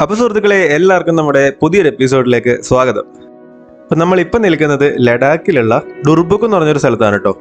അപ്പൊ സുഹൃത്തുക്കളെ എല്ലാവർക്കും നമ്മുടെ പുതിയൊരു എപ്പിസോഡിലേക്ക് സ്വാഗതം. അപ്പൊ നമ്മൾ ഇപ്പൊ നിൽക്കുന്നത് ലഡാക്കിലുള്ള ഡുർബുക്ക് എന്ന് പറഞ്ഞൊരു സ്ഥലത്താണ് കേട്ടോ.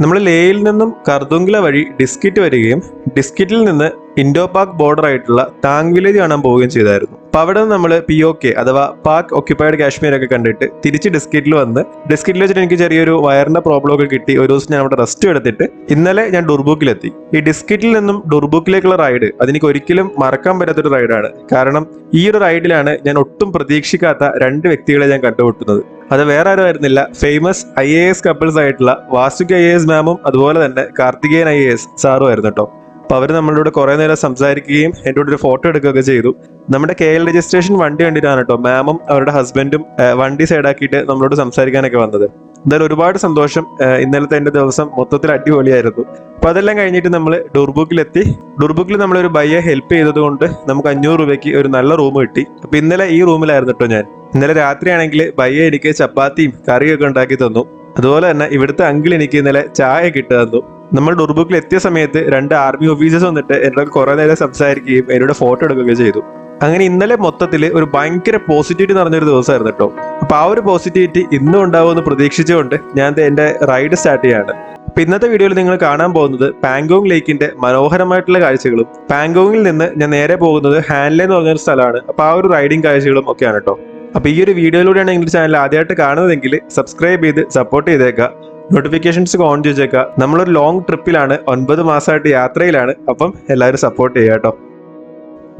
നമ്മൾ ലേയിൽ നിന്നും കർദുങ്കില വഴി ഡിസ്കിറ്റ് വരികയും ഡിസ്കിറ്റിൽ നിന്ന് ഇൻഡോ പാക് ബോർഡർ ആയിട്ടുള്ള താങ് വില്ലേജ് കാണാൻ പോവുകയും ചെയ്തായിരുന്നു. അപ്പൊ അവിടെ നിന്ന് നമ്മൾ പി ഒ കെ അഥവാ പാക് ഒക്യുപ്പൈഡ് കാശ്മീർ ഒക്കെ കണ്ടിട്ട് തിരിച്ച് ഡിസ്കിറ്റിൽ വന്ന് ഡിസ്കിറ്റിൽ വെച്ചിട്ട് എനിക്ക് ചെറിയൊരു വയറിന്റെ പ്രോബ്ലം ഒക്കെ കിട്ടി. ഒരു ദിവസം ഞാൻ അവിടെ റെസ്റ്റ് എടുത്തിട്ട് ഇന്നലെ ഞാൻ ഡുർബുക്കിലെത്തി ഈ ഡിസ്കിറ്റിൽ നിന്നും ഡുർബുക്കിലേക്കുള്ള റൈഡ് അതെനിക്ക് ഒരിക്കലും മറക്കാൻ പറ്റാത്തൊരു റൈഡാണ് കാരണം ഈ ഒരു റൈഡിലാണ് ഞാൻ ഒട്ടും പ്രതീക്ഷിക്കാത്ത രണ്ട് വ്യക്തികളെ ഞാൻ കണ്ടുമുട്ടുന്നത്. അത് വേറെ ആരും ആയിരുന്നില്ല. Famous I A S couples ആയിട്ടുള്ള വാസുകി ഐ എ എസ് മാമും അതുപോലെ തന്നെ കാർത്തികേയൻ ഐ എ എസ് സാറും ആയിരുന്നു കേട്ടോ അപ്പൊ അവർ നമ്മളോട് കുറെ നേരം സംസാരിക്കുകയും എന്റെ കൂടെ ഒരു ഫോട്ടോ എടുക്കുകയൊക്കെ ചെയ്തു. നമ്മുടെ കെ എൽ രജിസ്ട്രേഷൻ വണ്ടി കണ്ടിട്ടാണ് കേട്ടോ മാമും അവരുടെ ഹസ്ബൻഡും വണ്ടി സൈഡാക്കിയിട്ട് നമ്മളോട് സംസാരിക്കാനൊക്കെ വന്നത്. എന്തായാലും ഒരുപാട് സന്തോഷം ഇന്നലത്തെ എന്റെ ദിവസം മൊത്തത്തിൽ അടിപൊളിയായിരുന്നു. അപ്പൊ അതെല്ലാം കഴിഞ്ഞിട്ട് നമ്മൾ ഡുർബുക്കിലെത്തി. ഡുർബുക്കിൽ നമ്മളൊരു ബയ്യെ ഹെൽപ്പ് ചെയ്തത് കൊണ്ട് നമുക്ക് അഞ്ഞൂറ് രൂപയ്ക്ക് ഒരു നല്ല റൂം കിട്ടി. അപ്പൊ ഇന്നലെ ഈ റൂമിലായിരുന്നു കേട്ടോ ഞാൻ. ഇന്നലെ രാത്രിയാണെങ്കിൽ ബയ്യെ എനിക്ക് ചപ്പാത്തിയും കറിയൊക്കെ ഉണ്ടാക്കി തന്നു. അതുപോലെ തന്നെ ഇവിടുത്തെ അങ്കിൾ എനിക്ക് ഇന്നലെ ചായ കിട്ടു തന്നു. നമ്മൾ ഡുർബുക്കിൽ എത്തിയ സമയത്ത് രണ്ട് ആർമി ഓഫീസേഴ്സ് വന്നിട്ട് എന്നോട് കുറെ നേരം സംസാരിക്കുകയും എന്നോട് ഫോട്ടോ എടുക്കുകയും ചെയ്തു. അങ്ങനെ ഇന്നലെ മൊത്തത്തിൽ ഒരു ഭയങ്കര പോസിറ്റിവിറ്റി നിറഞ്ഞൊരു ദിവസമായിരുന്നു കേട്ടോ അപ്പൊ ആ ഒരു പോസിറ്റിവിറ്റി ഇന്നും ഉണ്ടാവുമെന്ന് പ്രതീക്ഷിച്ചുകൊണ്ട് ഞാൻ എന്റെ റൈഡ് സ്റ്റാർട്ട് ചെയ്യാണ്. അപ്പൊ ഇന്നത്തെ വീഡിയോയിൽ നിങ്ങൾ കാണാൻ പോകുന്നത് പാങ്കോങ് ലേക്കിന്റെ മനോഹരമായിട്ടുള്ള കാഴ്ചകളും പാങ്കോങ്ങിൽ നിന്ന് ഞാൻ നേരെ പോകുന്നത് ഹാൻലെ എന്ന് പറഞ്ഞൊരു സ്ഥലമാണ്. അപ്പൊ ആ ഒരു റൈഡിംഗ് കാഴ്ചകളും ഒക്കെയാണ് കേട്ടോ അപ്പൊ ഈ ഒരു വീഡിയോയിലൂടെയാണ് ഇംഗ്ലീഷ് ചാനൽ ആദ്യമായിട്ട് കാണുന്നതെങ്കിൽ സബ്സ്ക്രൈബ് ചെയ്ത് സപ്പോർട്ട് ചെയ്തേക്കുക. നോട്ടിഫിക്കേഷൻസ് ഓൺ ചെയ്തേക്കുക. നമ്മളൊരു ലോങ് ട്രിപ്പിലാണ് ഒൻപത് മാസമായിട്ട് യാത്രയിലാണ് അപ്പം എല്ലാവരും സപ്പോർട്ട് ചെയ്യുക കേട്ടോ.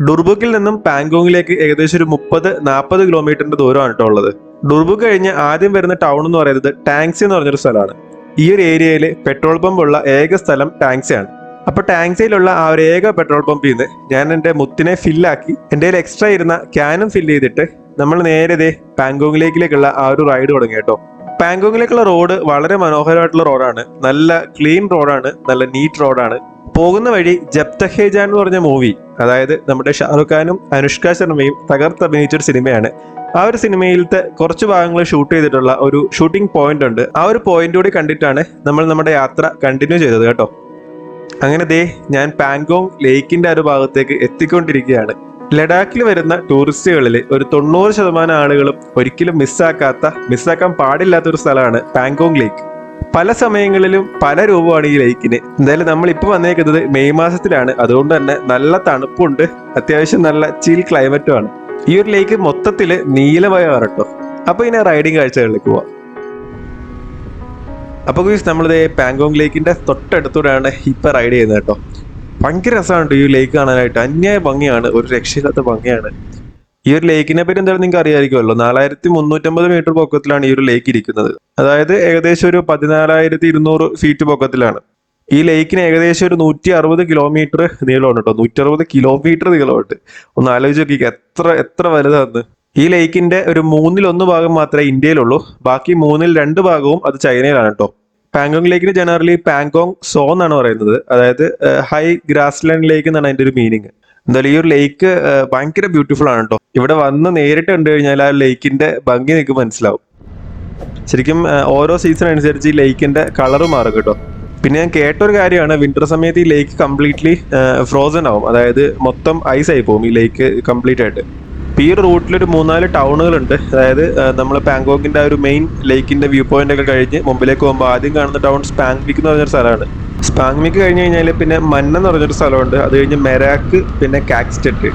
ഡുർബുക്കിൽ നിന്നും പാങ്കോങ്ങിലേക്ക് ഏകദേശം ഒരു മുപ്പത് നാൽപ്പത് കിലോമീറ്ററിന്റെ ദൂരമാണ് കേട്ടോ ഉള്ളത്. ഡുർബുക്ക് കഴിഞ്ഞ് ആദ്യം വരുന്ന ടൗൺ എന്ന് പറയുന്നത് ടാങ്സി എന്ന് പറഞ്ഞൊരു സ്ഥലമാണ്. ഈ ഒരു ഏരിയയിൽ പെട്രോൾ പമ്പ് ഉള്ള ഏക സ്ഥലം ടാങ്സി ആണ്. അപ്പൊ ടാങ്സിയിലുള്ള ആ ഒരു ഏക പെട്രോൾ പമ്പിൽ നിന്ന് ഞാൻ എന്റെ മുത്തിനെ ഫില്ലാക്കി എന്റെ കയ്യിൽ എക്സ്ട്രാ ഇരുന്ന ക്യാനും ഫില്ല് ചെയ്തിട്ട് നമ്മൾ നേരെ പാങ്കോങ്ങിലേക്കുള്ള ആ ഒരു റൈഡ് തുടങ്ങി കേട്ടോ. പാങ്കോങ്ങിലേക്കുള്ള റോഡ് വളരെ മനോഹരമായിട്ടുള്ള റോഡാണ്. നല്ല ക്ലീൻ റോഡാണ് നല്ല നീറ്റ് റോഡാണ്. പോകുന്ന വഴി ജബ് തക് ഹേ ജാൻ എന്ന് പറഞ്ഞ മൂവി അതായത് നമ്മുടെ ഷാറുഖ് ഖാനും അനുഷ്ക ശർമ്മയും തകർത്ത് അഭിനയിച്ച ഒരു സിനിമയാണ്. ആ ഒരു സിനിമയിലത്തെ കുറച്ച് ഭാഗങ്ങൾ ഷൂട്ട് ചെയ്തിട്ടുള്ള ഒരു ഷൂട്ടിംഗ് പോയിന്റ് ഉണ്ട്. ആ ഒരു പോയിന്റ് കൂടി കണ്ടിട്ടാണ് നമ്മൾ നമ്മുടെ യാത്ര കണ്ടിന്യൂ ചെയ്തത് കേട്ടോ. അങ്ങനെ ദേ ഞാൻ പാങ്കോങ് ലേക്കിന്റെ ആ ഒരു ഭാഗത്തേക്ക് എത്തിക്കൊണ്ടിരിക്കുകയാണ്. ലഡാക്കിൽ വരുന്ന ടൂറിസ്റ്റുകളിൽ ഒരു തൊണ്ണൂറ് ശതമാനം ആളുകളും ഒരിക്കലും മിസ്സാക്കാത്ത മിസ്സാക്കാൻ പാടില്ലാത്ത ഒരു സ്ഥലമാണ് പാങ്കോങ് ലേക്ക്. പല സമയങ്ങളിലും പല രൂപമാണ് ഈ ലേക്കിന് എന്തായാലും നമ്മൾ ഇപ്പൊ വന്നേക്കുന്നത് മെയ് മാസത്തിലാണ്. അതുകൊണ്ട് തന്നെ നല്ല തണുപ്പുണ്ട്. അത്യാവശ്യം നല്ല ചിൽ ക്ലൈമറ്റും ആണ്. ഈ ഒരു ലേക്ക് മൊത്തത്തിൽ നീലമായ കേട്ടോ. അപ്പൊ ഇനി റൈഡിങ് കാഴ്ചകളിലേക്ക് പോവാം. അപ്പൊ ഗുയിസ് നമ്മളിത് പാങ്കോങ് ലേക്കിന്റെ തൊട്ടടുത്തൂടെയാണ് ഇപ്പൊ റൈഡ് ചെയ്യുന്നത് കേട്ടോ. ഭയങ്കര രസമാണ് ഈ ലേക്ക് കാണാനായിട്ട്. അന്യായ ഭംഗിയാണ് ഒരു രക്ഷയില്ലാത്ത ഭംഗിയാണ്. ഈ ഒരു ലേക്കിനെ പറ്റി എന്തായാലും നിങ്ങൾക്ക് അറിയാമായിരിക്കുമല്ലോ നാലായിരത്തി മുന്നൂറ്റമ്പത് മീറ്റർ പൊക്കത്തിലാണ് ഈ ഒരു ലേക്ക് ഇരിക്കുന്നത്. അതായത് ഏകദേശം ഒരു പതിനാലായിരത്തി ഇരുന്നൂറ് ഫീറ്റ് പൊക്കത്തിലാണ്. ഈ ലേക്കിന് ഏകദേശം ഒരു നൂറ്റി അറുപത് കിലോമീറ്റർ നീളമുണ്ട് കേട്ടോ നൂറ്റി അറുപത് കിലോമീറ്റർ നീളമുണ്ട് ഒന്ന് ആലോചിച്ച് നോക്കി എത്ര എത്ര വലുതാന്ന്. ഈ ലേക്കിന്റെ ഒരു മൂന്നിൽ ഒന്ന് ഭാഗം മാത്രമേ ഇന്ത്യയിലുള്ളൂ. ബാക്കി മൂന്നിൽ രണ്ട് ഭാഗവും അത് ചൈനയിലാണ് കേട്ടോ പാങ്കോങ് ലേക്കിന് ജനറലി പാങ്കോങ് സോ എന്നാണ് പറയുന്നത്. അതായത് ഹൈ ഗ്രാസ്ലാൻഡ് ലേക്ക് എന്നാണ് അതിന്റെ ഒരു മീനിങ് എന്തായാലും ഈ ഒരു ലേക്ക് ഭയങ്കര ബ്യൂട്ടിഫുൾ ആണ് കേട്ടോ. ഇവിടെ വന്ന് നേരിട്ട് കണ്ടു കഴിഞ്ഞാൽ ആ ലേക്കിന്റെ ഭംഗി നിങ്ങൾക്ക് മനസ്സിലാവും. ശരിക്കും ഓരോ സീസൺ അനുസരിച്ച് ഈ ലേക്കിന്റെ കളർ മാറും കേട്ടോ. പിന്നെ ഞാൻ കേട്ടൊരു കാര്യമാണ് വിന്റർ സമയത്ത് ഈ ലേക്ക് കംപ്ലീറ്റ്ലി ഫ്രോസൺ ആവും. അതായത് മൊത്തം ഐസ് ആയി പോകും ഈ ലേക്ക് കംപ്ലീറ്റ് ആയിട്ട്. ഇപ്പൊ ഈ ഒരു മൂന്നാൽ ടൗണുകളുണ്ട് അതായത് നമ്മൾ പാങ്കോക്കിന്റെ ഒരു മെയിൻ ലേക്കിന്റെ വ്യൂ പോയിന്റ് ഒക്കെ കഴിഞ്ഞ് മുമ്പിലേക്ക് പോകുമ്പോൾ ആദ്യം കാണുന്ന ടൗൺ സ്പാങ്മിക് എന്ന് പറഞ്ഞൊരു സ്ഥലമാണ്. സ്പാങ്മിക് കഴിഞ്ഞ് കഴിഞ്ഞാൽ പിന്നെ മന്ന എന്ന് പറഞ്ഞൊരു സ്ഥലമുണ്ട്. അത് കഴിഞ്ഞ് മെരാക്ക് പിന്നെ കാക്സ്റ്റെറ്റ്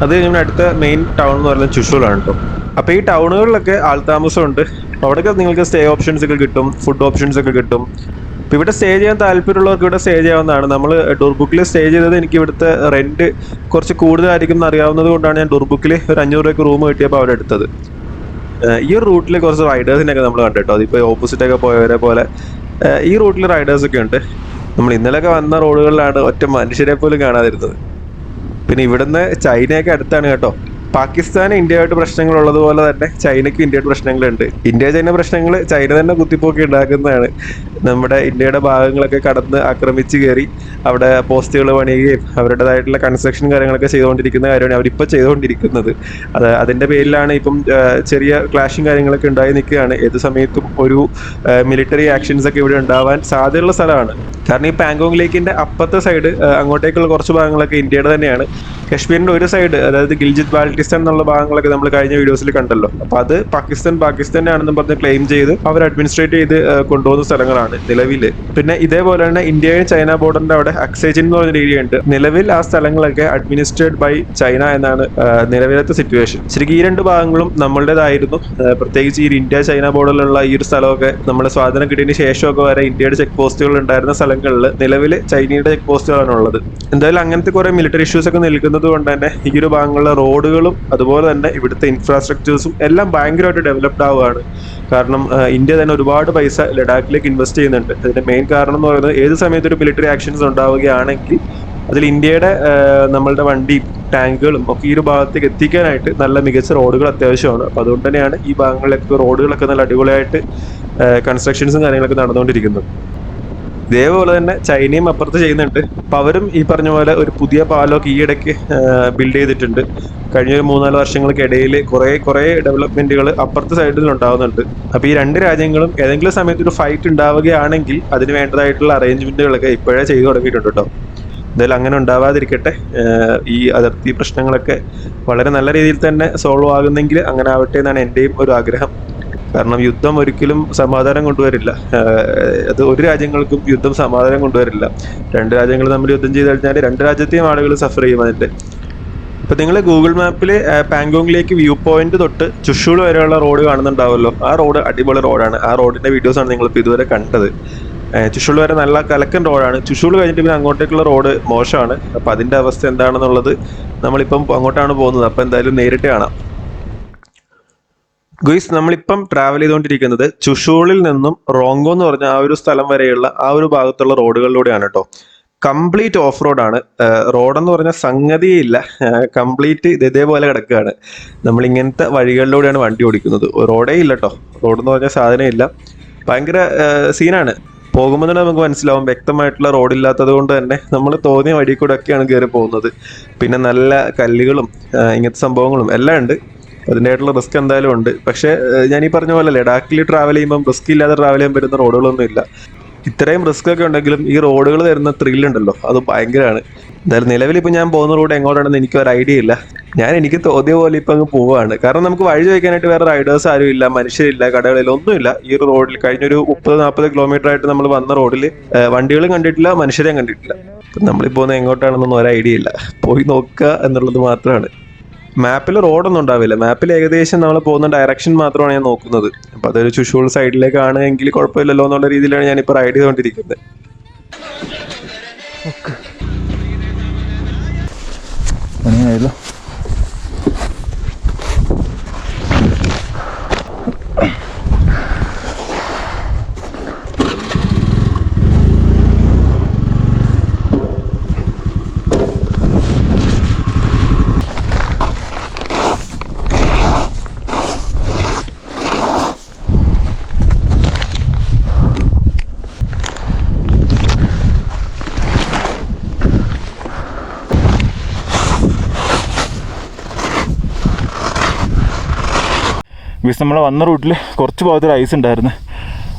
അത് കഴിഞ്ഞ അടുത്ത മെയിൻ ടൗൺ എന്ന് പറയുന്നത് ചുഷൂലാണ് കേട്ടോ അപ്പോൾ ഈ ടൗണുകളിലൊക്കെ ആൾതാമസമുണ്ട് അവിടെയൊക്കെ നിങ്ങൾക്ക് സ്റ്റേ ഓപ്ഷൻസ് ഒക്കെ കിട്ടും ഫുഡ് ഓപ്ഷൻസ് ഒക്കെ കിട്ടും. ഇപ്പൊ ഇവിടെ സ്റ്റേ ചെയ്യാൻ താല്പര്യമുള്ളവർക്ക് ഇവിടെ സ്റ്റേ ചെയ്യാവുന്നതാണ്. നമ്മൾ ഡുർബുക്കിൽ സ്റ്റേ ചെയ്തത് എനിക്ക് ഇവിടുത്തെ റെന്റ് കുറച്ച് കൂടുതലായിരിക്കും എന്ന് അറിയാവുന്നത് കൊണ്ടാണ് ഞാൻ ഡുർബുക്കിൽ ഒരു അഞ്ഞൂറ് രൂപയ്ക്ക് റൂം കിട്ടിയപ്പോൾ അവിടെ എടുത്തത്. ഈ ഒരു റൂട്ടിൽ കുറച്ച് റൈഡേഴ്സിനെയൊക്കെ നമ്മൾ കണ്ടിട്ടോ അതിപ്പോൾ ഓപ്പോസിറ്റ് ഒക്കെ പോയവരെ പോലെ. ഈ റൂട്ടിൽ റൈഡേഴ്സ് ഒക്കെ ഉണ്ട്. നമ്മൾ ഇന്നലെയൊക്കെ വന്ന റോഡുകളിലാണ് ഒറ്റ മനുഷ്യരെ പോലും കാണാതിരുന്നത്. പിന്നെ ഇവിടുന്ന് ചൈനയൊക്കെ അടുത്താണ് കേട്ടോ. പാകിസ്ഥാൻ ഇന്ത്യയായിട്ട് പ്രശ്നങ്ങൾ ഉള്ളതുപോലെ തന്നെ ചൈനയ്ക്കും ഇന്ത്യയായിട്ട് പ്രശ്നങ്ങളുണ്ട്. ഇന്ത്യ ചൈന പ്രശ്നങ്ങൾ ചൈന തന്നെ കുത്തിപ്പോക്കി ഉണ്ടാക്കുന്നതാണ്. നമ്മുടെ ഇന്ത്യയുടെ ഭാഗങ്ങളൊക്കെ കടന്ന് ആക്രമിച്ച് കയറി അവിടെ പോസ്റ്റുകൾ പണിയുകയും അവരുടേതായിട്ടുള്ള കൺസ്ട്രക്ഷൻ കാര്യങ്ങളൊക്കെ ചെയ്തുകൊണ്ടിരിക്കുന്ന കാര്യമാണ് അവരിപ്പോൾ ചെയ്തുകൊണ്ടിരിക്കുന്നത്. അത് അതിന്റെ പേരിലാണ് ഇപ്പം ചെറിയ ക്ലാഷും കാര്യങ്ങളൊക്കെ ഉണ്ടായി നിൽക്കുകയാണ്. ഏത് സമയത്തും ഒരു മിലിറ്ററി ആക്ഷൻസ് ഒക്കെ ഇവിടെ ഉണ്ടാവാൻ സാധ്യതയുള്ള സ്ഥലമാണ്. കാരണം ഈ പാങ്കോങ് ലേക്കിന്റെ അപ്പുറത്തെ സൈഡ് അങ്ങോട്ടേക്കുള്ള കുറച്ച് ഭാഗങ്ങളൊക്കെ ഇന്ത്യയുടെ തന്നെയാണ്. കശ്മീരിന്റെ ഒരു സൈഡ് അതായത് ഗിൽജിത് ബാൾട്ടിക് ബലൂചിസ്ഥാൻ എന്നുള്ള ഭാഗങ്ങളൊക്കെ നമ്മൾ കഴിഞ്ഞ വീഡിയോസിൽ കണ്ടല്ലോ. അപ്പൊ അത് പാകിസ്ഥാൻ പാകിസ്ഥാൻ ആണെന്ന് പറഞ്ഞ് ക്ലെയിം ചെയ്ത് അവർ അഡ്മിനിസ്ട്രേറ്റ് ചെയ്ത് കൊണ്ടുപോകുന്ന സ്ഥലങ്ങളാണ് നിലവിൽ പിന്നെ ഇതേപോലെ തന്നെ ഇന്ത്യയും ചൈന ബോർഡറിന്റെ അവിടെ അക്സേജിൻ എന്ന് പറഞ്ഞ ഏരിയ ഉണ്ട് നിലവിൽ ആ സ്ഥലങ്ങളൊക്കെ അഡ്മിനിസ്ട്രേഡ് ബൈ ചൈന എന്നാണ് നിലവിലത്തെ സിറ്റുവേഷൻ ശരിക്കും ഈ രണ്ട് ഭാഗങ്ങളും നമ്മളുടേതായിരുന്നു. പ്രത്യേകിച്ച് ഈ ഇന്ത്യ ചൈന ബോർഡറിലുള്ള ഈ ഒരു സ്ഥലമൊക്കെ നമ്മുടെ സ്വാതന്ത്ര്യം കിട്ടിയതിന് ശേഷമൊക്കെ വരെ ഇന്ത്യയുടെ ചെക്ക് പോസ്റ്റുകൾ ഉണ്ടായിരുന്ന സ്ഥലങ്ങളിൽ നിലവിൽ ചൈനയുടെ ചെക്ക് പോസ്റ്റുകളാണ് ഉള്ളത്. എന്തായാലും അങ്ങനത്തെ കുറെ മിലിറ്ററി ഇഷ്യൂസ് ഒക്കെ നിൽക്കുന്നത് കൊണ്ട് തന്നെ ഈ ഒരു ഭാഗങ്ങളിലെ റോഡുകളും അതുപോലെ തന്നെ ഇവിടുത്തെ ഇൻഫ്രാസ്ട്രക്ചേഴ്സും എല്ലാം ഭയങ്കരമായിട്ട് ഡെവലപ്ഡ് ആവുകയാണ്. കാരണം ഇന്ത്യ തന്നെ ഒരുപാട് പൈസ ലഡാക്കിലേക്ക് ഇൻവെസ്റ്റ് ചെയ്യുന്നുണ്ട്. അതിന്റെ മെയിൻ കാരണം എന്ന് പറയുന്നത് ഏത് സമയത്ത് ഒരു മിലിറ്ററി ആക്ഷൻസ് ഉണ്ടാവുകയാണെങ്കിൽ അതിൽ ഇന്ത്യയുടെ നമ്മളുടെ വണ്ടി ടാങ്കുകളും ഒക്കെ ഈ ഒരു ഭാഗത്തേക്ക് എത്തിക്കാനായിട്ട് നല്ല മികച്ച റോഡുകൾ അത്യാവശ്യമാണ്. അപ്പോൾ അതുകൊണ്ട് തന്നെയാണ് ഈ ഭാഗങ്ങളിലൊക്കെ റോഡുകളൊക്കെ നല്ല അടിപൊളിയായിട്ട് കൺസ്ട്രക്ഷൻസും കാര്യങ്ങളൊക്കെ നടന്നുകൊണ്ടിരിക്കുന്നത്. ഇതേപോലെ തന്നെ ചൈനയും അപ്പുറത്ത് ചെയ്യുന്നുണ്ട്. അപ്പൊ അവരും ഈ പറഞ്ഞ പോലെ ഒരു പുതിയ പാലമൊക്കെ ഈയിടയ്ക്ക് ബിൽഡ് ചെയ്തിട്ടുണ്ട്. കഴിഞ്ഞ ഒരു മൂന്നാൽ വർഷങ്ങൾക്കിടയിൽ കുറേ കുറേ ഡെവലപ്മെന്റുകൾ അപ്പുറത്തെ സൈഡിൽ ഉണ്ടാവുന്നുണ്ട്. അപ്പൊ ഈ രണ്ട് രാജ്യങ്ങളും ഏതെങ്കിലും സമയത്ത് ഒരു ഫൈറ്റ് ഉണ്ടാവുകയാണെങ്കിൽ അതിന് വേണ്ടതായിട്ടുള്ള അറേഞ്ച്മെന്റുകളൊക്കെ ഇപ്പോഴേ ചെയ്തു തുടങ്ങിയിട്ടുണ്ട് കേട്ടോ എന്തായാലും അങ്ങനെ ഉണ്ടാവാതിരിക്കട്ടെ. ഈ അതിർത്തി പ്രശ്നങ്ങളൊക്കെ വളരെ നല്ല രീതിയിൽ തന്നെ സോൾവ് ആകുന്നെങ്കിൽ അങ്ങനെ ആവട്ടെ എന്നാണ് എന്റെയും ഒരു ആഗ്രഹം. കാരണം യുദ്ധം ഒരിക്കലും സമാധാനം കൊണ്ടുവരില്ല. അത് ഒരു രാജ്യങ്ങൾക്കും യുദ്ധം സമാധാനം കൊണ്ടുവരില്ല. രണ്ട് രാജ്യങ്ങൾ തമ്മിൽ യുദ്ധം ചെയ്ത് കഴിഞ്ഞാൽ രണ്ട് രാജ്യത്തെയും ആളുകൾ സഫർ ചെയ്യും അതിന്റെ ഇപ്പൊ നിങ്ങൾ ഗൂഗിൾ മാപ്പിൽ പാങ്കോങ്ങിലേക്ക് വ്യൂ പോയിന്റ് തൊട്ട് ചുഷൂൾ വരെയുള്ള റോഡ് കാണുന്നുണ്ടാവുമല്ലോ ആ റോഡ് അടിപൊളി റോഡാണ് ആ റോഡിന്റെ വീഡിയോസാണ് നിങ്ങളിപ്പോൾ ഇതുവരെ കണ്ടത്. ചുഷൂൾ വരെ നല്ല കലക്കൻ റോഡാണ് ചുഷൂൾ കഴിഞ്ഞിട്ട് പിന്നെ അങ്ങോട്ടേക്കുള്ള റോഡ് മോശമാണ്. അപ്പൊ അതിന്റെ അവസ്ഥ എന്താണെന്നുള്ളത് നമ്മളിപ്പം അങ്ങോട്ടാണ് പോകുന്നത്. അപ്പൊ എന്തായാലും നേരിട്ട് കാണാം. ഗുയിസ് നമ്മളിപ്പം ട്രാവൽ ചെയ്തുകൊണ്ടിരിക്കുന്നത് ചുഷൂളിൽ നിന്നും റോങ്കോ എന്ന് പറഞ്ഞ ആ ഒരു സ്ഥലം വരെയുള്ള ആ ഒരു ഭാഗത്തുള്ള റോഡുകളിലൂടെയാണ് കേട്ടോ. കംപ്ലീറ്റ് ഓഫ് റോഡാണ് റോഡെന്ന് പറഞ്ഞ സംഗതിയില്ല കംപ്ലീറ്റ് ഇത് ഇതേപോലെ കിടക്കുകയാണ്. നമ്മൾ ഇങ്ങനത്തെ വഴികളിലൂടെയാണ് വണ്ടി ഓടിക്കുന്നത്. റോഡേ ഇല്ല കേട്ടോ. റോഡെന്ന് പറഞ്ഞ സാധനം ഇല്ല. ഭയങ്കര സീനാണ്. പോകുമ്പോൾ തന്നെ നമുക്ക് മനസ്സിലാവും. വ്യക്തമായിട്ടുള്ള റോഡില്ലാത്തത് കൊണ്ട് തന്നെ നമ്മൾ തോന്നിയ വഴി കൂടെ ഒക്കെയാണ് കയറി പോകുന്നത്. പിന്നെ നല്ല കല്ലുകളും ഇങ്ങനത്തെ സംഭവങ്ങളും എല്ലാം ഉണ്ട്. അതിന്റെതായിട്ടുള്ള റിസ്ക് എന്തായാലും ഉണ്ട്. പക്ഷേ ഞാൻ ഈ പറഞ്ഞ പോലെ ലഡാക്കിൽ ട്രാവൽ ചെയ്യുമ്പം റിസ്ക് ഇല്ലാതെ ട്രാവൽ ചെയ്യാൻ പറ്റുന്ന റോഡുകളൊന്നും ഇല്ല. ഇത്രയും റിസ്ക് ഒക്കെ ഉണ്ടെങ്കിലും ഈ റോഡുകൾ തരുന്ന ത്രിൽ ഉണ്ടല്ലോ അത് ഭയങ്കരമാണ്. എന്തായാലും നിലവിൽ ഇപ്പം ഞാൻ പോകുന്ന റോഡ് എങ്ങോട്ടാണെന്ന് എനിക്ക് ഒരു ഐഡിയ ഇല്ല. ഞാൻ എനിക്ക് തോന്നിയ പോലെ ഇപ്പം അങ്ങ് പോവുകയാണ് കാരണം നമുക്ക് വഴി ചോദിക്കാനായിട്ട് വേറെ റൈഡേഴ്സ് ആരും ഇല്ല മനുഷ്യരില്ല കടകളിൽ ഒന്നുമില്ല. ഈ ഒരു റോഡിൽ കഴിഞ്ഞൊരു മുപ്പത് നാൽപ്പത് കിലോമീറ്റർ ആയിട്ട് നമ്മൾ വന്ന റോഡിൽ വണ്ടികളും കണ്ടിട്ടില്ല മനുഷ്യരെയും കണ്ടിട്ടില്ല. നമ്മളിപ്പോൾ എങ്ങോട്ടാണെന്നൊന്നും ഒരു ഐഡിയ ഇല്ല. പോയി നോക്കുക എന്നുള്ളത് മാത്രമാണ്. മാപ്പിൽ റോഡൊന്നും ഉണ്ടാവില്ല. മാപ്പിൽ ഏകദേശം നമ്മൾ പോകുന്ന ഡയറക്ഷൻ മാത്രമാണ് ഞാൻ നോക്കുന്നത്. അപ്പൊ അതൊരു ചുഷൂൾ സൈഡിലേക്കാണ് എങ്കിൽ കുഴപ്പമില്ലല്ലോ എന്നുള്ള രീതിയിലാണ് ഞാൻ ഞാനിപ്പോൾ റൈഡ് ചെയ്തുകൊണ്ടിരിക്കുന്നത് പണിയായല്ലോ. ബിസ് നമ്മൾ വന്ന റൂട്ടിൽ കുറച്ച് ഭാഗത്തൊരു ഐസ് ഉണ്ടായിരുന്നു.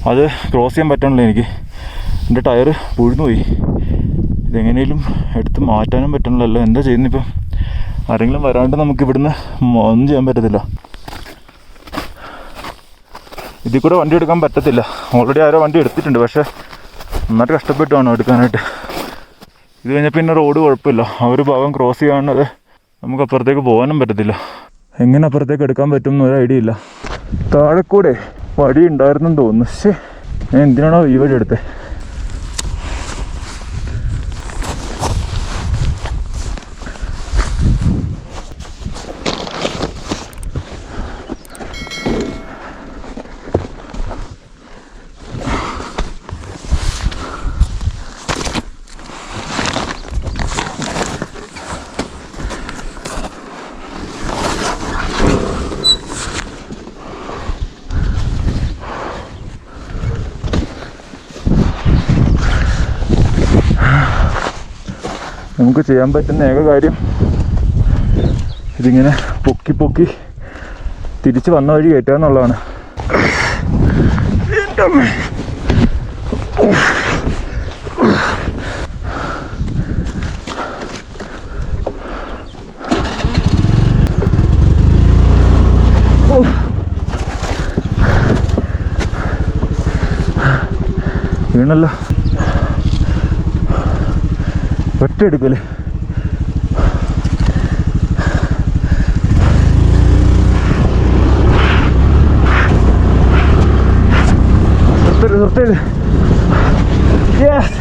അത് ക്രോസ് ചെയ്യാൻ പറ്റണില്ല എനിക്ക്. എന്റെ ടയർ പുഴുന്നു പോയി. ഇതെങ്ങനെയും എടുത്ത് മാറ്റാനും പറ്റണില്ലല്ലോ. എന്താ ചെയ്യുന്നിപ്പം ആരെങ്കിലും വരാണ്ട് നമുക്ക് ഇവിടുന്ന് ഒന്നും ചെയ്യാൻ പറ്റത്തില്ല. ഇതിൽ കൂടെ വണ്ടി എടുക്കാൻ പറ്റത്തില്ല. ഓൾറെഡി ആരോ വണ്ടി എടുത്തിട്ടുണ്ട്. പക്ഷേ നന്നായിട്ട് കഷ്ടപ്പെട്ടു വേണം എടുക്കാനായിട്ട്. ഇത് കഴിഞ്ഞാൽ പിന്നെ റോഡ് കുഴപ്പമില്ല. ആ ഒരു ഭാഗം ക്രോസ് ചെയ്യാണ്ട് നമുക്ക് അപ്പുറത്തേക്ക് പോകാനും പറ്റത്തില്ല. എങ്ങനെ അപ്പുറത്തേക്ക് എടുക്കാൻ പറ്റും എന്നൊരു ഐഡിയ ഇല്ല. താഴെ കൂടെ വഴി ഉണ്ടായിരുന്നെന്ന് തോന്നുന്നു. ഞാൻ എന്തിനാണോ ഈ വഴി എടുത്തത് നമുക്ക് ചെയ്യാൻ പറ്റുന്ന ഏക കാര്യം ഇതിങ്ങനെ പൊക്കി പൊക്കി തിരിച്ച് വന്ന വഴി കയറ്റുക എന്നുള്ളതാണ്. വീണല്ലോ. അമ്മേ. എടുക്കൽ. നിർത്തൽ യെസ്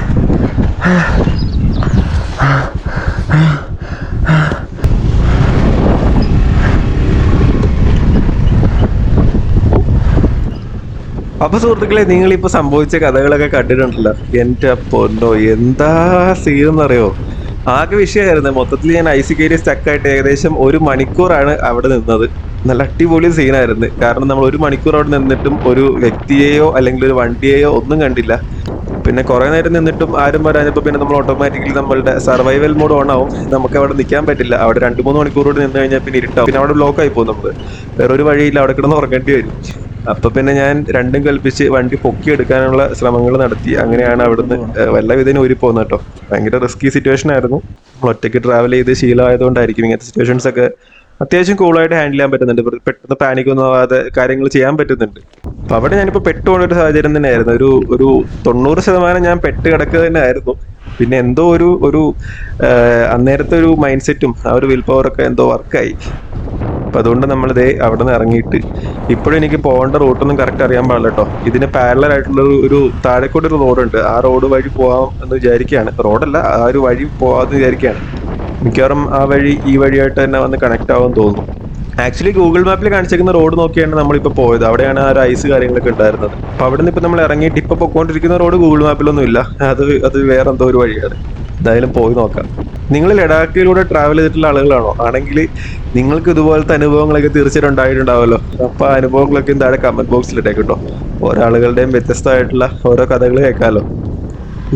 അപ്പൊ സുഹൃത്തുക്കളെ നിങ്ങൾ ഇപ്പൊ സംഭവിച്ച കഥകളൊക്കെ കണ്ടിട്ടുണ്ടല്ലോ. എന്റെ പൊന്നോ എന്താ സീൻ എന്നറിയോ? ആകെ വിഷയമായിരുന്നു. മൊത്തത്തിൽ ഞാൻ ഐ സി കയറി സ്റ്റക്കായിട്ട് ഏകദേശം ഒരു മണിക്കൂറാണ് അവിടെ നിന്നത്. നല്ല അടിപൊളി സീനായിരുന്നു കാരണം നമ്മൾ ഒരു മണിക്കൂർ അവിടെ നിന്നിട്ടും ഒരു വ്യക്തിയെയോ അല്ലെങ്കിൽ ഒരു വണ്ടിയെയോ ഒന്നും കണ്ടില്ല. പിന്നെ കുറേ നേരം നിന്നിട്ടും ആരും വരാഞ്ഞപ്പോൾ പിന്നെ നമ്മൾ ഓട്ടോമാറ്റിക്കലി നമ്മളുടെ സർവൈവൽ മോഡ് ഓൺ ആവും. നമുക്ക് അവിടെ നിൽക്കാൻ പറ്റില്ല. അവിടെ രണ്ട് മൂന്ന് മണിക്കൂർ മണിക്കൂറോട് നിന്ന് കഴിഞ്ഞാൽ പിന്നെ ഇരുട്ടാവും. പിന്നെ അവിടെ ബ്ലോക്ക് ആയി പോകും നമുക്ക്. വേറെ ഒരു വഴിയില്ല. അവിടെ കിടന്ന് ഉറങ്ങേണ്ടി വരും. അപ്പൊ പിന്നെ ഞാൻ രണ്ടും കൽപ്പിച്ച് വണ്ടി പൊക്കി എടുക്കാനുള്ള ശ്രമങ്ങൾ നടത്തി. അങ്ങനെയാണ് അവിടുന്ന് വല്ല വിധേന ഊരി പോകുന്നത് കേട്ടോ. ഭയങ്കര റിസ്കി സിറ്റുവേഷൻ ആയിരുന്നു. ഒറ്റയ്ക്ക് ട്രാവൽ ചെയ്ത് ശീലമായതുകൊണ്ടായിരിക്കും ഇങ്ങനത്തെ സിറ്റുവേഷൻസ് ഒക്കെ അത്യാവശ്യം കൂളായിട്ട് ഹാൻഡിൽ ചെയ്യാൻ പറ്റുന്നുണ്ട്. പെട്ടെന്ന് പാനിക് ഒന്നും ആവാതെ കാര്യങ്ങൾ ചെയ്യാൻ പറ്റുന്നുണ്ട്. അപ്പൊ അവിടെ ഞാനിപ്പോ പെട്ടുപോണ ഒരു സാഹചര്യം തന്നെയായിരുന്നു. ഒരു ഒരു തൊണ്ണൂറ് ശതമാനം ഞാൻ പെട്ട് കിടക്കുക തന്നെ ആയിരുന്നു പിന്നെ എന്തോ ഒരു ഒരു അന്നേരത്തെ ഒരു മൈൻഡ് സെറ്റും ആ ഒരു വിൽ പവറൊക്കെ എന്തോ വർക്കായി അപ്പൊ അതുകൊണ്ട് നമ്മൾ ഇതേ അവിടെ നിന്ന് ഇറങ്ങിയിട്ട്. ഇപ്പോഴും എനിക്ക് പോകേണ്ട റൂട്ടൊന്നും കറക്റ്റ് അറിയാൻ പാടില്ല കേട്ടോ ഇതിന് പാരലർ ആയിട്ടുള്ള ഒരു- താഴെക്കൂടെ ഒരു റോഡുണ്ട് ആ റോഡ് വഴി പോവാം എന്ന് വിചാരിക്കുകയാണ്. റോഡല്ല ആ ഒരു വഴി പോവാന്ന് വിചാരിക്കുകയാണ്. മിക്കവാറും ആ വഴി ഈ വഴിയായിട്ട് തന്നെ വന്ന് കണക്ട് ആവുമെന്ന് തോന്നുന്നു. ആക്ച്വലി ഗൂഗിൾ മാപ്പിൽ കാണിച്ചിരിക്കുന്ന റോഡ് നോക്കിയാണ് നമ്മളിപ്പോൾ പോയത്. അവിടെയാണ് ആ ഒരു ഐസ് കാര്യങ്ങളൊക്കെ ഉണ്ടായിരുന്നത്. അപ്പോൾ അവിടെ നിന്ന് ഇപ്പൊ നമ്മൾ ഇറങ്ങിയിട്ട് ഇപ്പൊ പൊക്കോണ്ടിരിക്കുന്ന റോഡ് ഗൂഗിൾ മാപ്പിലൊന്നും ഇല്ല അത് അത് വേറെ എന്തോ ഒരു വഴിയാണ്. എന്തായാലും പോയി നോക്കാം. നിങ്ങൾ ലഡാക്കിലൂടെ ട്രാവൽ ചെയ്തിട്ടുള്ള ആളുകളാണോ? ആണെങ്കിൽ നിങ്ങൾക്ക് ഇതുപോലത്തെ അനുഭവങ്ങളൊക്കെ തീർച്ചയായിട്ടും ഉണ്ടായിട്ടുണ്ടാവുമല്ലോ. അപ്പൊ ആ അനുഭവങ്ങളൊക്കെ താഴെ കമന്റ് ബോക്സിൽ ഇട്ടേക്ക് കേട്ടോ ഓരോ ആളുകളുടെയും വ്യത്യസ്തമായിട്ടുള്ള ഓരോ കഥകൾ കേൾക്കാമല്ലോ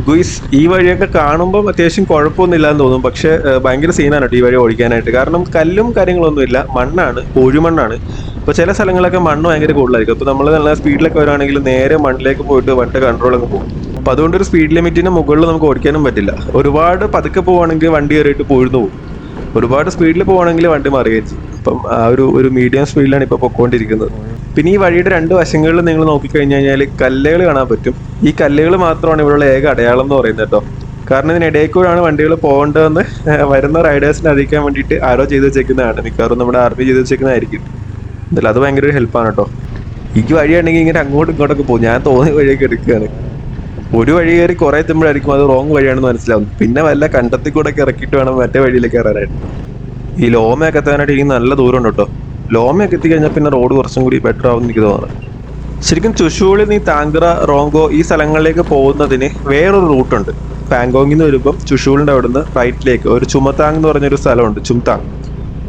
ഗുയിസ് ഈ വഴിയൊക്കെ കാണുമ്പോൾ അത്യാവശ്യം കുഴപ്പമൊന്നുമില്ല എന്ന് തോന്നും. പക്ഷെ ഭയങ്കര സീനാണ് കേട്ടോ ഈ വഴി ഓടിക്കാനായിട്ട്. കാരണം കല്ലും കാര്യങ്ങളൊന്നുമില്ല. മണ്ണാണ് പൂഴിമണ്ണാണ് അപ്പോൾ ചില സ്ഥലങ്ങളൊക്കെ മണ്ണ് ഭയങ്കര കൂടുതലായിരിക്കും. അപ്പോൾ നമ്മൾ നല്ല സ്പീഡിലൊക്കെ വരുവാണെങ്കിൽ നേരെ മണ്ണിലേക്ക് പോയിട്ട് വണ്ടി കൺട്രോൾ അങ്ങ് പോകും. അപ്പോൾ അതുകൊണ്ട് ഒരു സ്പീഡ് ലിമിറ്റിന് മുകളിൽ നമുക്ക് ഓടിക്കാനും പറ്റില്ല. ഒരുപാട് പതുക്കെ പോവുകയാണെങ്കിൽ വണ്ടി കയറിയിട്ട് പോയിരുന്നു പോകും. ഒരുപാട് സ്പീഡിൽ പോവുകയാണെങ്കിൽ വണ്ടി മറിയുകയും ചെയ്യും. അപ്പം ആ ഒരു ഒരു മീഡിയം സ്പീഡിലാണ് ഇപ്പോൾ പൊക്കോണ്ടിരിക്കുന്നത്. പിന്നെ ഈ വഴിയുടെ രണ്ട് വശങ്ങളിൽ നിങ്ങൾ നോക്കിക്കഴിഞ്ഞ് കഴിഞ്ഞാൽ കല്ലുകൾ കാണാൻ പറ്റും. ഈ കല്ലുകൾ മാത്രമാണ് ഇവിടെയുള്ള ഏക അടയാളം എന്ന് പറയുന്നത് കേട്ടോ. കാരണം ഇതിനിടയിൽ കൂടെയാണ് വണ്ടികൾ പോകേണ്ടതെന്ന് വരുന്ന റൈഡേഴ്സിനെ അറിയിക്കാൻ വേണ്ടിയിട്ട് ആരോ ചെയ്ത് വെച്ചേക്കുന്നതാണ്. മിക്കവാറും നമ്മുടെ ആർമി ചെയ്ത് വെച്ചേക്കുന്നതായിരിക്കും. എന്തായാലും അത് ഭയങ്കര ഒരു ഹെൽപ്പാണ് കേട്ടോ. ഈ വഴിയാണെങ്കിൽ ഇങ്ങനെ അങ്ങോട്ടും ഇങ്ങോട്ടൊക്കെ പോകും. ഞാൻ തോന്നിയ വഴിയൊക്കെ എടുക്കുകയാണ്. ഒരു വഴി കയറി കുറെ എത്തുമ്പോഴായിരിക്കും അത് റോങ് വഴിയാണെന്ന് മനസ്സിലാവും പിന്നെ വല്ല കണ്ടത്തിൽ കൂടെ ഇറക്കിയിട്ട് വേണം മറ്റേ വഴിയിലേക്ക് കയറാനായിട്ട്. ഈ ലോമയൊക്കെ എത്താനായിട്ട് എനിക്ക് നല്ല ദൂരം ഉണ്ട് കേട്ടോ. ലോമയൊക്കെ എത്തിക്കഴിഞ്ഞാൽ പിന്നെ റോഡ് കുറച്ചും കൂടി ബെറ്റർ ആവും എനിക്ക് തോന്നുന്നത്. ശരിക്കും ചുഷൂളിൽ നിന്ന് താങ്കറ റോങ്കോ ഈ സ്ഥലങ്ങളിലേക്ക് പോകുന്നതിന് വേറൊരു റൂട്ടുണ്ട് പാങ്കോങ്ങിൽ നിന്ന് വരുമ്പം ചുഷൂളിന്റെ അവിടുന്ന് റൈറ്റിലേക്ക് ഒരു ചുമത്താങ് എന്ന് പറഞ്ഞൊരു സ്ഥലമുണ്ട് ചുംതാങ്.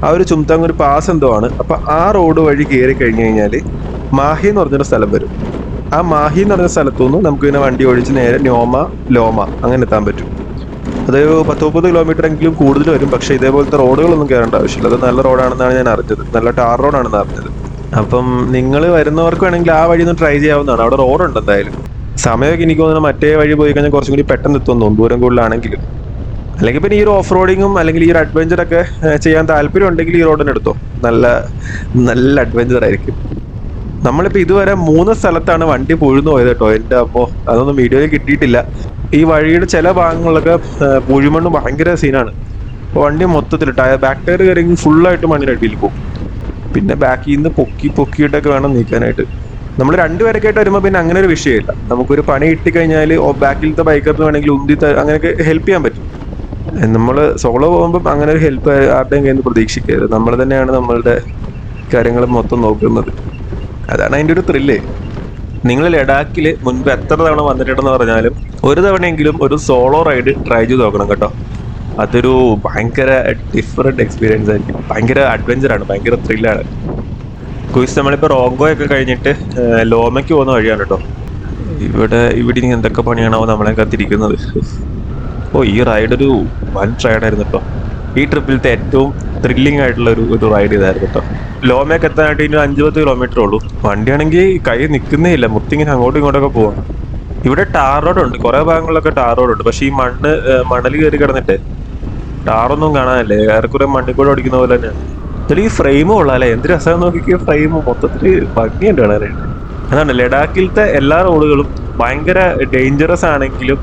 ആ ഒരു ചുംതാങ് ഒരു പാസ് എന്തോ ആണ്. അപ്പോൾ ആ റോഡ് വഴി കയറി കഴിഞ്ഞു കഴിഞ്ഞാൽ മാഹി എന്ന് പറഞ്ഞൊരു സ്ഥലം വരും. ആ മാഹി എന്ന് പറഞ്ഞ സ്ഥലത്തു നിന്ന് നമുക്ക് ഇങ്ങനെ വണ്ടി ഓടിച്ച് നേരെ ന്യോമ ലോമ അങ്ങനെ എത്താൻ പറ്റും. അതൊരു പത്ത് മുപ്പത് കിലോമീറ്റർ എങ്കിലും കൂടുതൽ വരും. പക്ഷേ ഇതേപോലത്തെ റോഡുകളൊന്നും കയറേണ്ട ആവശ്യമില്ല. അത് നല്ല റോഡാണെന്നാണ് ഞാൻ അറിഞ്ഞത്. നല്ല ടാർ റോഡാണെന്ന് അറിഞ്ഞത്. അപ്പം നിങ്ങൾ വരുന്നവർക്ക് വേണമെങ്കിൽ ആ വഴി ഒന്ന് ട്രൈ ചെയ്യാവുന്നതാണ്. അവിടെ റോഡുണ്ട് എന്തായാലും. സമയമൊക്കെ എനിക്ക് തോന്നുന്നു മറ്റേ വഴി പോയി കഴിഞ്ഞാൽ കുറച്ചും കൂടി പെട്ടെന്ന് എത്തുമെന്ന് തോന്നുന്നു ദൂരം കൂടുതലാണെങ്കിലും. അല്ലെങ്കിൽ പിന്നെ ഈ ഒരു ഓഫ് റോഡിങ്ങും അല്ലെങ്കിൽ ഈ ഒരു അഡ്വഞ്ചറൊക്കെ ചെയ്യാൻ താല്പര്യം ഉണ്ടെങ്കിൽ ഈ റോഡിന് എടുത്തോ. നല്ല നല്ല അഡ്വഞ്ചർ ആയിരിക്കും. നമ്മളിപ്പോ ഇതുവരെ മൂന്ന് സ്ഥലത്താണ് വണ്ടി പുഴുന്നു പോയത് കേട്ടോ. എന്റെ അപ്പോ അതൊന്നും വീഡിയോയിൽ കിട്ടിയിട്ടില്ല. ഈ വഴിയുടെ ചില ഭാഗങ്ങളിലൊക്കെ പുഴുമണ്ണ് ഭയങ്കര സീനാണ്. വണ്ടി മൊത്തത്തിൽ ടയർ ബാക്ക് ടയർ കയറി ഫുള്ളായിട്ട് മണ്ണിനടിയിൽ പോകും. പിന്നെ ബാക്കിൽ നിന്ന് പൊക്കി പൊക്കിയിട്ടൊക്കെ വേണം നീക്കാനായിട്ട്. നമ്മൾ രണ്ടുപേരൊക്കെ ആയിട്ട് വരുമ്പോൾ പിന്നെ അങ്ങനെ ഒരു വിഷയമില്ല. നമുക്കൊരു പണി കിട്ടിക്കഴിഞ്ഞാൽ ബാക്കിലത്തെ ബൈക്കറിന് വേണമെങ്കിൽ ഉന്തി അങ്ങനെയൊക്കെ ഹെൽപ്പ് ചെയ്യാൻ പറ്റും. നമ്മൾ സോളോ പോകുമ്പോൾ അങ്ങനെ ഒരു ഹെൽപ്പ് ആരുടെയും കയ്യിൽ നിന്ന് പ്രതീക്ഷിക്കരുത്. നമ്മൾ തന്നെയാണ് നമ്മളുടെ കാര്യങ്ങൾ മൊത്തം നോക്കുന്നത്. അതാണ് അതിന്റെ ഒരു ത്രില്ല് നിങ്ങൾ ലഡാക്കിൽ മുൻപ് എത്ര തവണ വന്നിട്ടുണ്ടെന്ന് പറഞ്ഞാലും ഒരു തവണയെങ്കിലും ഒരു സോളോ റൈഡ് ട്രൈ ചെയ്ത് നോക്കണം കേട്ടോ. അതൊരു ഭയങ്കര ഡിഫറെന്റ് എക്സ്പീരിയൻസ് ആയിരിക്കും. ഭയങ്കര അഡ്വഞ്ചർ ആണ് ഭയങ്കര ത്രില്ലാണ് കുയിസ് നമ്മളിപ്പോൾ റോങ്കോ ഒക്കെ കഴിഞ്ഞിട്ട് ലോമയ്ക്ക് പോകുന്ന വഴിയാണ് കേട്ടോ. ഇവിടെ ഇവിടെ ഇനി എന്തൊക്കെ പണിയാണോ നമ്മളെ കത്തിരിക്കുന്നത്. ഓ ഈ റൈഡ് ഒരു വൻ റൈഡായിരുന്നു കേട്ടോ. ഈ ട്രിപ്പിലത്തെ ഏറ്റവും ത്രില്ലിംഗ് ആയിട്ടുള്ള ഒരു ഒരു റൈഡ് ഇതായിരുന്നു കേട്ടോ ലോമേക്ക് എത്താനായിട്ട് ഇനി അഞ്ച് പത്ത് കിലോമീറ്റർ ഉള്ളൂ. വണ്ടിയാണെങ്കിൽ കൈ നിൽക്കുന്നേ ഇല്ല. മുത്തിങ്ങനെ അങ്ങോട്ടും ഇങ്ങോട്ടൊക്കെ പോവാം. ഇവിടെ ടാർ റോഡ് ഉണ്ട്. കുറെ ഭാഗങ്ങളിലൊക്കെ ടാർ റോഡ് ഉണ്ട്. പക്ഷേ ഈ മണ്ണ് മണൽ കയറി കിടന്നിട്ട് ടാറൊന്നും കാണാനല്ലേ. ഏറെക്കുറെ മണ്ണിൽ കൂടെ ഓടിക്കുന്ന പോലെ തന്നെ ഇതിൽ ഈ ഫ്രെയിം ഫ്രെയിമും ഉള്ളല്ലേ എന്ത് രസം നോക്കിയാൽ ഫ്രെയിം മൊത്തത്തിൽ ഭംഗിയുണ്ട് കാണാനായിട്ട് അതാണ് ലഡാക്കിലത്തെ എല്ലാ റോഡുകളും ഭയങ്കര ഡേഞ്ചറസ് ആണെങ്കിലും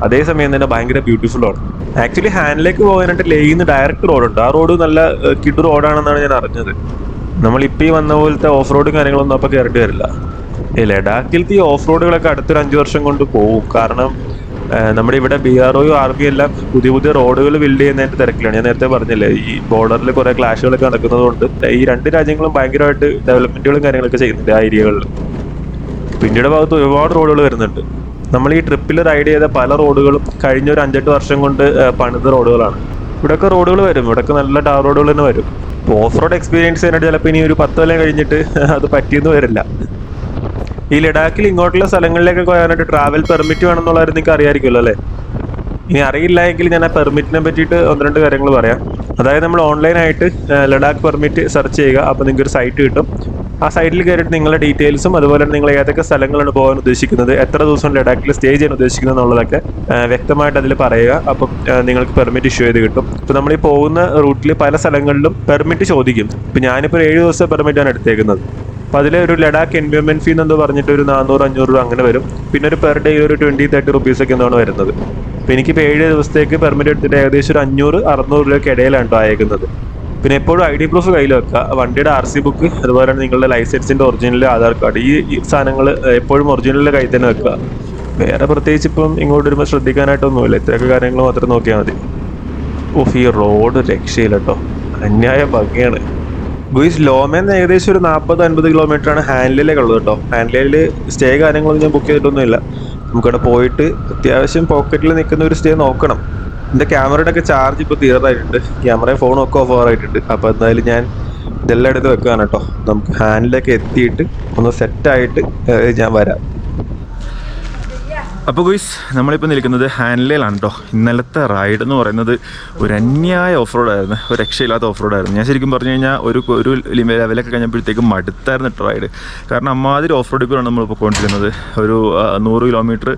അതേസമയം തന്നെ ഭയങ്കര ബ്യൂട്ടിഫുൾ ആണ്. ആക്ച്വലി ഹാൻഡിലേക്ക് പോകാനായിട്ട് ലേന്ന് ഡയറക്റ്റ് റോഡുണ്ട് ആ റോഡ് നല്ല കിഡ് റോഡാണെന്നാണ് ഞാൻ അറിഞ്ഞത്. നമ്മളിപ്പോൾ ഈ വന്ന പോലത്തെ ഓഫ് റോഡ് കാര്യങ്ങളൊന്നും അപ്പോൾ കയറേണ്ടി വരില്ല. ഈ ലഡാക്കിലത്തെ ഈ ഓഫ് റോഡുകളൊക്കെ അടുത്തൊരു അഞ്ച് വർഷം കൊണ്ട് പോകും കാരണം നമ്മുടെ ഇവിടെ ബി ആർ ഒയും ആർ ബി എല്ലാം പുതിയ പുതിയ റോഡുകൾ ബിൽഡ് ചെയ്യുന്നതിന്റെ തിരക്കിലാണ്. ഞാൻ നേരത്തെ പറഞ്ഞില്ലേ ഈ ബോർഡറിൽ കുറേ ക്ലാഷുകളൊക്കെ നടക്കുന്നത് നടക്കുന്നതുകൊണ്ട് ഈ രണ്ട് രാജ്യങ്ങളും ഭയങ്കരമായിട്ട് ഡെവലപ്മെന്റുകളും കാര്യങ്ങളൊക്കെ ചെയ്യുന്നുണ്ട് ആ ഏരിയകളിൽ പിന്നീട് ഭാഗത്ത് ഒരുപാട് റോഡുകൾ വരുന്നുണ്ട്. നമ്മൾ ഈ ട്രിപ്പിൽ റൈഡ് ചെയ്ത പല റോഡുകളും കഴിഞ്ഞ ഒരു അഞ്ചെട്ട് വർഷം കൊണ്ട് പണിത റോഡുകളാണ് ഇവിടെയൊക്കെ റോഡുകൾ വരും. ഇവിടെയൊക്കെ നല്ല ടാർ റോഡുകൾ തന്നെ വരും. ഓഫ് റോഡ് എക്സ്പീരിയൻസ് ചെയ്യാനായിട്ട് ചിലപ്പോൾ ഇനി ഒരു പത്ത് കൊല്ലം കഴിഞ്ഞിട്ട് അത് പറ്റിയെന്ന് വരില്ല. ഈ ലഡാക്കിൽ ഇങ്ങോട്ടുള്ള സ്ഥലങ്ങളിലേക്കൊക്കെ പോകാനായിട്ട് ട്രാവൽ പെർമിറ്റ് വേണമെന്നുള്ളത് നിങ്ങൾക്ക് അറിയാമായിരിക്കുമല്ലോ അല്ലേ? ഇനി അറിയില്ല എങ്കിൽ ഞാൻ ആ പെർമിറ്റിനെ പറ്റിയിട്ട് ഒന്ന് രണ്ട് കാര്യങ്ങൾ പറയാം. അതായത് നമ്മൾ ഓൺലൈനായിട്ട് ലഡാക്ക് പെർമിറ്റ് സെർച്ച് ചെയ്യുക. അപ്പോൾ നിങ്ങൾക്ക് ഒരു സൈറ്റ് കിട്ടും. ആ സൈറ്റിൽ കയറിയിട്ട് നിങ്ങളുടെ ഡീറ്റെയിൽസും അതുപോലെ തന്നെ നിങ്ങൾ ഏതൊക്കെ സ്ഥലങ്ങളാണ് പോകാൻ ഉദ്ദേശിക്കുന്നത് എത്ര ദിവസം ലഡാക്കിൽ സ്റ്റേ ചെയ്യാൻ ഉദ്ദേശിക്കുന്നത് എന്നുള്ളതൊക്കെ വ്യക്തമായിട്ട് അതിൽ പറയുക. അപ്പം നിങ്ങൾക്ക് പെർമിറ്റ് ഇഷ്യൂ ചെയ്ത് കിട്ടും. ഇപ്പം നമ്മൾ ഈ പോകുന്ന റൂട്ടിൽ പല സ്ഥലങ്ങളിലും പെർമിറ്റ് ചോദിക്കും. ഇപ്പം ഞാനിപ്പോൾ ഏഴ് ദിവസത്തെ പെർമിറ്റാണ് എടുത്തേക്കുന്നത്. അപ്പോൾ അതിൽ ഒരു ലഡാക്ക് എൻവയോൺമെന്റ് ഫീ എന്ന് പറഞ്ഞിട്ട് ഒരു നാനൂറ് അഞ്ഞൂറ് രൂപ അങ്ങനെ വരും. പിന്നെ ഒരു പെർ ഡേ ഒരു ട്വന്റി തേർട്ടി റുപ്പീസ് ഒക്കെ എന്നാണ് വരുന്നത്. അപ്പോൾ എനിക്കിപ്പോൾ ഏഴ് ദിവസത്തേക്ക് പെർമിറ്റ് എടുത്തിട്ട് ഏകദേശം ഒരു അഞ്ഞൂറ് അറുന്നൂറ് രൂപയ്ക്ക് ഇടയിലാണ് കേട്ടോ അയക്കുന്നത് പിന്നെ എപ്പോഴും ഐ ഡി പ്രൂഫ് കയ്യിൽ വെക്കുക. വണ്ടിയുടെ ആർ സി ബുക്ക് അതുപോലെ തന്നെ നിങ്ങളുടെ ലൈസൻസിന്റെ ഒറിജിനൽ ആധാർ കാർഡ് ഈ ഈ സാധനങ്ങൾ എപ്പോഴും ഒറിജിനലിന്റെ കയ്യിൽ തന്നെ വെക്കുക. വേറെ പ്രത്യേകിച്ച് ഇപ്പം ഇങ്ങോട്ട് വരുമ്പോൾ ശ്രദ്ധിക്കാനായിട്ടൊന്നുമില്ല. ഇത്രയൊക്കെ കാര്യങ്ങൾ മാത്രം നോക്കിയാൽ മതി. ഓഫ് ഈ റോഡ് രക്ഷയില്ല കേട്ടോ അന്യായ ഭംഗിയാണ്. ഗുയിസ് ലോമേന്ന് ഏകദേശം ഒരു നാൽപ്പത് അൻപത് കിലോമീറ്റർ ആണ് ഹാൻഡിലേക്ക് ഉള്ളത് കേട്ടോ ഹാൻഡിലിൽ സ്റ്റേ കാര്യങ്ങളൊന്നും ഞാൻ ബുക്ക് ചെയ്തിട്ടൊന്നുമില്ല. നമുക്കവിടെ പോയിട്ട് അത്യാവശ്യം പോക്കറ്റിൽ നിൽക്കുന്ന ഒരു സ്റ്റേ നോക്കണം. എന്റെ ക്യാമറയുടെ ഒക്കെ ചാർജ് ഇപ്പൊ തീർന്നായിട്ടുണ്ട് ക്യാമറയും ഫോണും ഒക്കെ ഓഫ് ആയിട്ടുണ്ട്. അപ്പോൾ എന്തായാലും ഞാൻ ഇതെല്ലാം എടുത്ത് വെക്കുകയാണ് കേട്ടോ. നമുക്ക് ഹാൻഡിലേക്ക് എത്തിയിട്ട് ഒന്ന് സെറ്റ് ആയിട്ട് ഞാൻ വരാം. അപ്പോൾ ഗുയ്സ് നമ്മളിപ്പോൾ നിൽക്കുന്നത് ഹാൻഡിലാണ് കേട്ടോ. ഇന്നലത്തെ റൈഡ് എന്ന് പറയുന്നത് ഒരു അന്യായ ഓഫ് റോഡായിരുന്നു ഒരു രക്ഷയില്ലാത്ത ഓഫ് റോഡായിരുന്നു ഞാൻ ശരിക്കും പറഞ്ഞു കഴിഞ്ഞാൽ ഒരു ഒരു ലെവലൊക്കെ കഴിഞ്ഞപ്പോഴത്തേക്കും മടുത്തായിരുന്നു കേട്ടോ റൈഡ് കാരണം അമ്മാതിരി ഓഫ് റോഡിൽ കൂടെയാണ് നമ്മൾ പോയിക്കൊണ്ടിരുന്നത്. ഒരു നൂറ് കിലോമീറ്റർ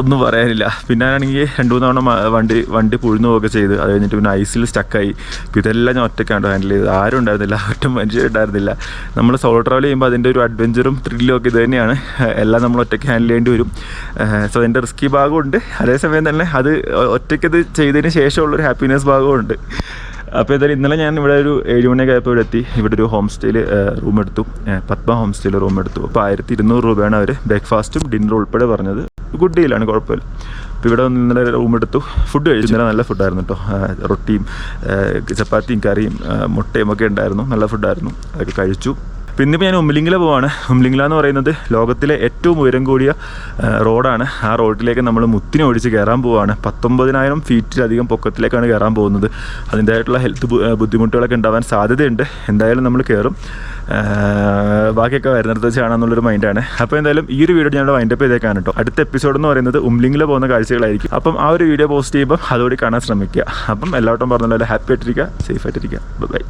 ഒന്നും പറയാനില്ല. പിന്നെ ആണെങ്കിൽ രണ്ട് മൂന്ന് തവണ വണ്ടി വണ്ടി പുഴുന്നു പോവുകയൊക്കെ ചെയ്ത് അത് കഴിഞ്ഞിട്ട് പിന്നെ ഐസിൽ സ്റ്റക്കായി ഇതെല്ലാം ഞാൻ ഒറ്റയ്ക്കാണ് ഹാൻഡിൽ ചെയ്ത് ആരും ഉണ്ടായിരുന്നില്ല ഒറ്റ മനുഷ്യരുണ്ടായിരുന്നില്ല നമ്മൾ സോളോ ട്രാവൽ ചെയ്യുമ്പോൾ അതിന്റെ ഒരു അഡ്വഞ്ചറും ത്രില്ലും ഒക്കെ ഇത് തന്നെയാണ്. എല്ലാം നമ്മൾ ഒറ്റയ്ക്ക് ഹാൻഡിൽ ചെയ്യേണ്ടി വരും. സോ അതിന്റെ റിസ്കി ഭാഗമുണ്ട് അതേസമയം തന്നെ അത് ഒറ്റയ്ക്കത് ചെയ്തതിന് ശേഷമുള്ളൊരു ഹാപ്പിനെസ് ഭാഗമുണ്ട് അപ്പോൾ എന്തായാലും ഇന്നലെ ഞാൻ ഇവിടെ ഒരു ഏഴ് മണിയൊക്കെ ആയപ്പോൾ ഇവിടെ എത്തി. ഇവിടെ ഒരു ഹോം സ്റ്റേയിൽ റൂം എടുത്തു. പത്മ ഹോം സ്റ്റേയിൽ റൂം എടുത്തു. അപ്പോൾ ആയിരത്തി ഇരുന്നൂറ് രൂപയാണ് അവർ ബ്രേക്ക്ഫാസ്റ്റും ഡിന്നറും ഉൾപ്പെടെ പറഞ്ഞത്. ഗുഡ് ഡീലാണ് കുഴപ്പമില്ല. അപ്പോൾ ഇവിടെ വന്ന് ഇന്നലെ റൂം എടുത്തു. ഫുഡ് കഴിച്ചു. ഇന്നലെ നല്ല ഫുഡായിരുന്നു കേട്ടോ റൊട്ടിയും ചപ്പാത്തിയും കറിയും മുട്ടയും ഒക്കെ ഉണ്ടായിരുന്നു. നല്ല ഫുഡായിരുന്നു അതൊക്കെ കഴിച്ചു. അപ്പോൾ ഇന്നിപ്പോൾ ഞാൻ ഉമ്ലിംഗില പോവാണ്. ഉമ്ലിംഗില എന്ന് പറയുന്നത് ലോകത്തിലെ ഏറ്റവും ഉയരം കൂടിയ റോഡാണ്. ആ റോഡിലേക്ക് നമ്മൾ മുത്തിനെ ഒഴിച്ച് കയറാൻ പോവാണ്. പത്തൊമ്പതിനായിരം ഫീറ്റിലധികം പൊക്കത്തിലേക്കാണ് കയറാൻ പോകുന്നത്. അതിന്റെതായിട്ടുള്ള ഹെൽത്ത് ബുദ്ധിമുട്ടുകളൊക്കെ ഉണ്ടാവാൻ സാധ്യതയുണ്ട്. എന്തായാലും നമ്മൾ കയറും ബാക്കിയൊക്കെ വരുന്നിടത്ത് വെച്ച് കാണാമെന്നുള്ളൊരു മൈൻഡാണ്. അപ്പോൾ എന്തായാലും ഈ ഒരു വീഡിയോ ഞാൻ വൈൻഡപ്പ് ചെയ്തേക്കാണ് കേട്ടോ. അടുത്ത എപ്പിസോഡ് എന്ന് പറയുന്നത് ഉംലിംഗിൽ പോകുന്ന കാഴ്ചകളായിരിക്കും. അപ്പം ആ ഒരു വീഡിയോ പോസ്റ്റ് ചെയ്യുമ്പോൾ അതുകൂടി കാണാൻ ശ്രമിക്കുക. അപ്പം എല്ലാവട്ടും പറഞ്ഞല്ലോ ഹാപ്പി ആയിട്ടിരിക്കുക സേഫ് ആയിട്ടിരിക്കുക. ബൈ.